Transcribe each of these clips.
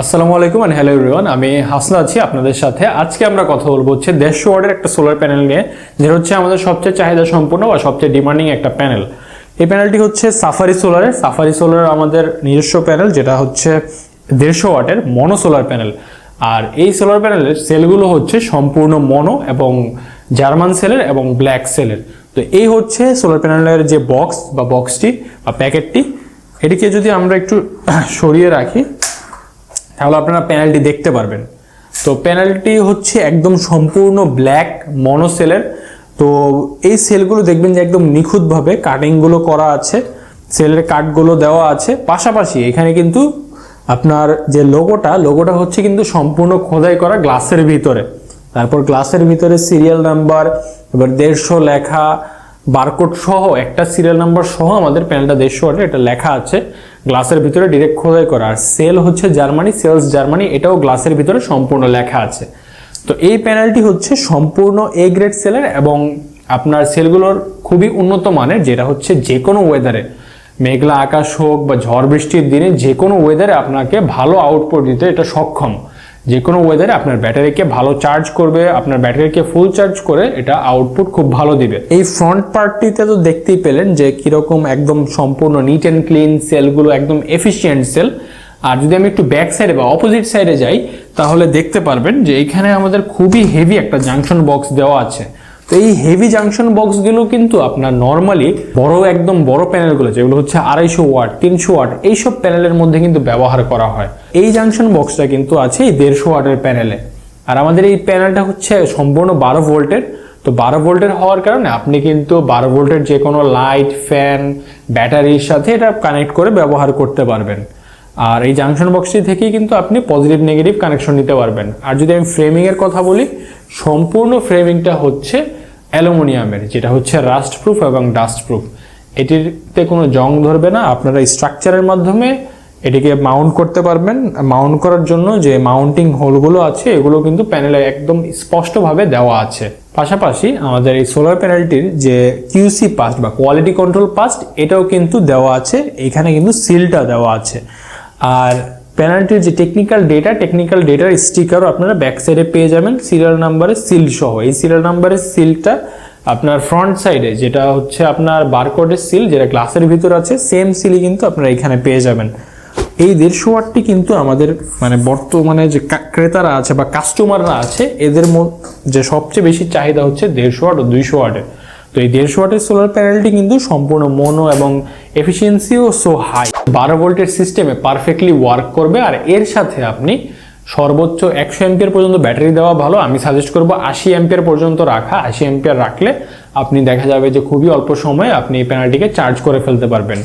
আসসালামু আলাইকুম and hello everyone আমি হাসনা আছি আপনাদের সাথে। আজকে আমরা কথা বলব হচ্ছে দেড়শো ওয়ার্ডের একটা সোলার প্যানেল নিয়ে, যেটা হচ্ছে আমাদের সবচেয়ে চাহিদা সম্পূর্ণ বা সবচেয়ে ডিমান্ডিং একটা প্যানেল এই প্যানেলটি হচ্ছে সাফারি সোলারের সাফারি সোলার আমাদের নিজস্ব প্যানেল যেটা হচ্ছে দেড়শো ওয়াটের মনো সোলার প্যানেল আর এই সোলার প্যানেলের সেলগুলো হচ্ছে সম্পূর্ণ মনো এবং জার্মান সেলের এবং ব্ল্যাক সেলের তো এই হচ্ছে সোলার প্যানেলের যে বক্স বা বক্সটি বা প্যাকেটটি এটিকে যদি আমরা একটু সরিয়ে রাখি তাহলে আপনারা প্যানেলটি দেখতে পারবেন। তো প্যানেলটি হচ্ছে একদম সম্পূর্ণ ব্ল্যাক মনোসেলের তো এই সেলগুলো দেখবেন যে একদম নিখুঁতভাবে কাটিংগুলো করা আছে সেলের কাটগুলো দেওয়া আছে। পাশাপাশি এখানে কিন্তু আপনার যে লোগোটা লোগোটা হচ্ছে কিন্তু সম্পূর্ণ খোদাই করা গ্লাসের ভিতরে। তারপর গ্লাসের ভিতরে সিরিয়াল নাম্বার এবার দেড়শো লেখা বারকোড সহ একটা সিরিয়াল নাম্বার সহ আমাদের প্যানেলটা দেড়শো এটা লেখা আছে। গ্লাসের ভিতরে ডিরেক্ট খোদাই করা। আর সেল হচ্ছে জার্মানি সেলস জার্মানি, এটাও গ্লাসের ভিতরে সম্পূর্ণ লেখা আছে। তো এই প্যানেলটি হচ্ছে সম্পূর্ণ এ গ্রেড সেলের এবং আপনার সেলগুলোর খুবই উন্নত মানের, যেটা হচ্ছে যে কোনো ওয়েদারে মেঘলা আকাশ হোক বা ঝড় বৃষ্টির দিনে যে কোনো ওয়েদারে আপনাকে ভালো আউটপুট দিতে এটা সক্ষম। যে কোনো ওয়েদারে আপনার ব্যাটারিকে ভালো চার্জ করবে, আপনার ব্যাটারিকে ফুল চার্জ করে, এটা আউটপুট খুব ভালো দিবে। এই ফ্রন্ট পার্টটিতে তো দেখতেই পেলেন যে কীরকম একদম সম্পূর্ণ নিট অ্যান্ড ক্লিন সেলগুলো একদম এফিসিয়েন্ট সেল আর যদি আমি একটু ব্যাক সাইডে বা অপোজিট সাইডে যাই, তাহলে দেখতে পারবেন যে এখানে আমাদের খুবই হেভি একটা জাংশন বক্স দেওয়া আছে। তো এই হেভি জাংশন বক্সগুলো কিন্তু আপনার নর্মালি বড়, একদম বড় প্যানেলগুলো যেগুলো হচ্ছে আড়াইশো ওয়াট, তিনশো ওয়াট, এইসব প্যানেলের মধ্যে কিন্তু ব্যবহার করা হয়। এই জাংশন বক্সটা কিন্তু আছে এই দেড়শো ওয়াটের প্যানেলে আর আমাদের এই প্যানেলটা হচ্ছে সম্পূর্ণ বারো ভোল্টের। তো বারো ভোল্টের হওয়ার কারণে আপনি কিন্তু বারো ভোল্টের যে কোনো লাইট ফ্যান ব্যাটারির সাথে এটা কানেক্ট করে ব্যবহার করতে পারবেন। আর এই জাংশন বক্সটি থেকেই কিন্তু আপনি পজিটিভ নেগেটিভ কানেকশন নিতে পারবেন। আর যদি আমি ফ্রেমিংয়ের কথা বলি, সম্পূর্ণ ফ্রেমিংটা হচ্ছে অ্যালুমিনিয়ামের, যেটা হচ্ছে রাস্ট প্রুফ এবং ডাস্ট প্রুফ এটিতে কোনো জং ধরবে না, আপনারা স্ট্রাকচারের মাধ্যমে এটিকে মাউন্ট করতে পারবেন। মাউন্ট করার জন্য যে মাউন্টিং হোলগুলো আছে, এগুলো কিন্তু প্যানেলে একদম স্পষ্টভাবে দেওয়া আছে। পাশাপাশি আমাদের এই সোলার প্যানেলটির যে কিউসি পাস্ট বা কোয়ালিটি কন্ট্রোল পাস্ট এটাও কিন্তু দেওয়া আছে। এখানে কিন্তু সিলটা দেওয়া আছে। আর প্যানেলটির যে টেকনিক্যাল ডেটা টেকনিক্যাল ডেটার স্টিকারও আপনারা ব্যাক সাইডে পেয়ে যাবেন। সিরিয়াল নাম্বারের সিল সহ। এই সিরিয়াল নাম্বারের সিলটা আপনার ফ্রন্ট সাইডে যেটা হচ্ছে আপনার বারকোডের সিল যেটা গ্লাসের ভিতর আছে সেম সিলই কিন্তু আপনারা এখানে পেয়ে যাবেন। এই দেড়শো ওয়াটটি কিন্তু আমাদের মানে বর্তমানে যে ক্রেতারা আছে বা কাস্টমাররা আছে, এদের যে সবচেয়ে বেশি চাহিদা হচ্ছে দেড়শো ওয়াট ও দুইশো ওয়াটের তো এই দেড়শো ওয়াটের সোলার প্যানেলটি কিন্তু সম্পূর্ণ মনো এবং এফিসিয়েন্সিও সো হাই বারো ভোল্টের সিস্টেমে পারফেক্টলি ওয়ার্ক করবে আর এর সাথে আপনি সর্বোচ্চ একশো এম্পিয়ার পর্যন্ত ব্যাটারি দেওয়া ভালো। আমি সাজেস্ট করব আশি এম্পিয়ার পর্যন্ত রাখা। আশি এম্পিয়ার রাখলে আপনি দেখা যাবে যে খুবই অল্প সময়ে আপনি এই প্যানেলটিকে চার্জ করে ফেলতে পারবেন।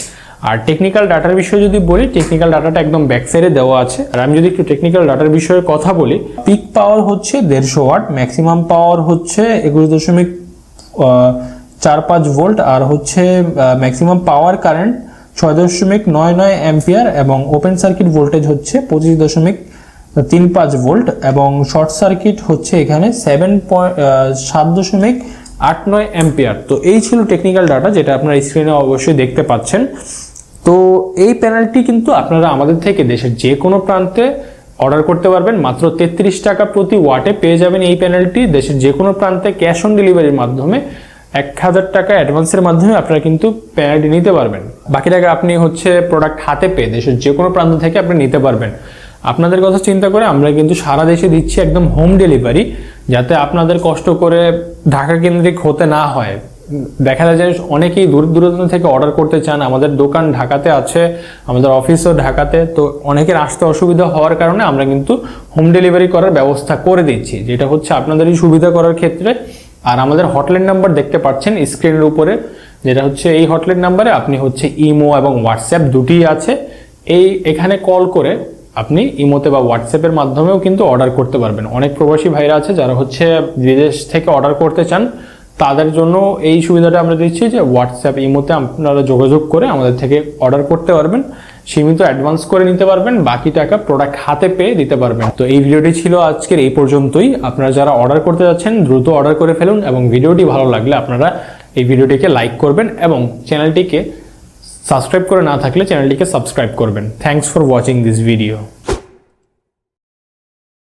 আর টেকনিক্যাল ডাটার বিষয়ে যদি বলি টেকনিক্যাল ডাটাটা একদম ব্যাক সাইডে দেওয়া আছে। আর আমি যদি একটু টেকনিক্যাল ডাটার বিষয়ে কথা বলি পিক পাওয়ার হচ্ছে দেড়শো ওয়াট ম্যাক্সিমাম পাওয়ার হচ্ছে একুশ দশমিক চার পাঁচ ভোল্ট আর হচ্ছে ম্যাক্সিমাম পাওয়ার কারেন্ট ছয় দশমিক নয় নয় অ্যাম্পিয়ার এবং ওপেন সার্কিট ভোল্টেজ হচ্ছে পঁচিশ দশমিক তিন পাঁচ ভোল্ট এবং শর্ট সার্কিট হচ্ছে এখানে সেভেন পয়েন্ট সাত দশমিক আট নয় অ্যাম্পিয়ার। তো এই ছিল টেকনিক্যাল ডাটা যেটা আপনারা স্ক্রিনে অবশ্যই দেখতে পাচ্ছেন। তো এই প্যানেলটি কিন্তু আপনারা আমাদের থেকে দেশের যে কোনো প্রান্তে অর্ডার করতে পারবেন। মাত্র তেত্রিশ টাকা প্রতি ওয়াটে পেয়ে যাবেন এই প্যানেলটি দেশের যে কোনো প্রান্তে ক্যাশ অন ডেলিভারির মাধ্যমে এক হাজার টাকা অ্যাডভান্সের মাধ্যমে আপনারা কিন্তু প্যানেলটি নিতে পারবেন। বাকি টাকা আপনি হচ্ছে প্রোডাক্ট হাতে পেয়ে দেশের যে কোনো প্রান্ত থেকে আপনি নিতে পারবেন। আপনাদের কথা চিন্তা করে আমরা কিন্তু সারা দেশে দিচ্ছি একদম হোম ডেলিভারি, যাতে আপনাদের কষ্ট করে ঢাকা কেন্দ্রিক হতে না হয়। দেখা যায় যে অনেকেই দূর দূরান্ত থেকে অর্ডার করতে চান, আমাদের দোকান ঢাকাতে আছে, আমাদের অফিসও ঢাকাতে, তো অনেকের আসতে অসুবিধা হওয়ার কারণে আমরা কিন্তু হোম ডেলিভারি করার ব্যবস্থা করে দিচ্ছি, যেটা হচ্ছে আপনাদেরই সুবিধা করার ক্ষেত্রে আর আমাদের হটলাইন নাম্বার দেখতে পাচ্ছেন স্ক্রিনের উপরে, যেটা হচ্ছে এই হটলাইন নাম্বারে আপনি হচ্ছে ইমো এবং হোয়াটসঅ্যাপ দুটিই আছে। এই এখানে কল করে আপনি ইমোতে বা হোয়াটসঅ্যাপের মাধ্যমেও কিন্তু অর্ডার করতে পারবেন। অনেক প্রবাসী ভাইরা আছে যারা হচ্ছে বিদেশ থেকে অর্ডার করতে চান, তাদের জন্য এই সুবিধাটা আমরা দিচ্ছি যে হোয়াটসঅ্যাপ ইমোতে আপনারা যোগাযোগ করে আমাদের থেকে অর্ডার করতে পারবেন। সীমিত অ্যাডভান্স করে নিতে পারবেন, বাকি টাকা প্রোডাক্ট হাতে পেয়ে দিতে পারবেন। তো এই ভিডিওটি ছিল আজকের এই পর্যন্তই। আপনারা যারা অর্ডার করতে যাচ্ছেন, দ্রুত অর্ডার করে ফেলুন এবং ভিডিওটি ভালো লাগলে আপনারা এই ভিডিওটিকে লাইক করবেন এবং চ্যানেলটিকে সাবস্ক্রাইব করে না থাকলে চ্যানেলটিকে সাবস্ক্রাইব করবেন। Thanks for watching this video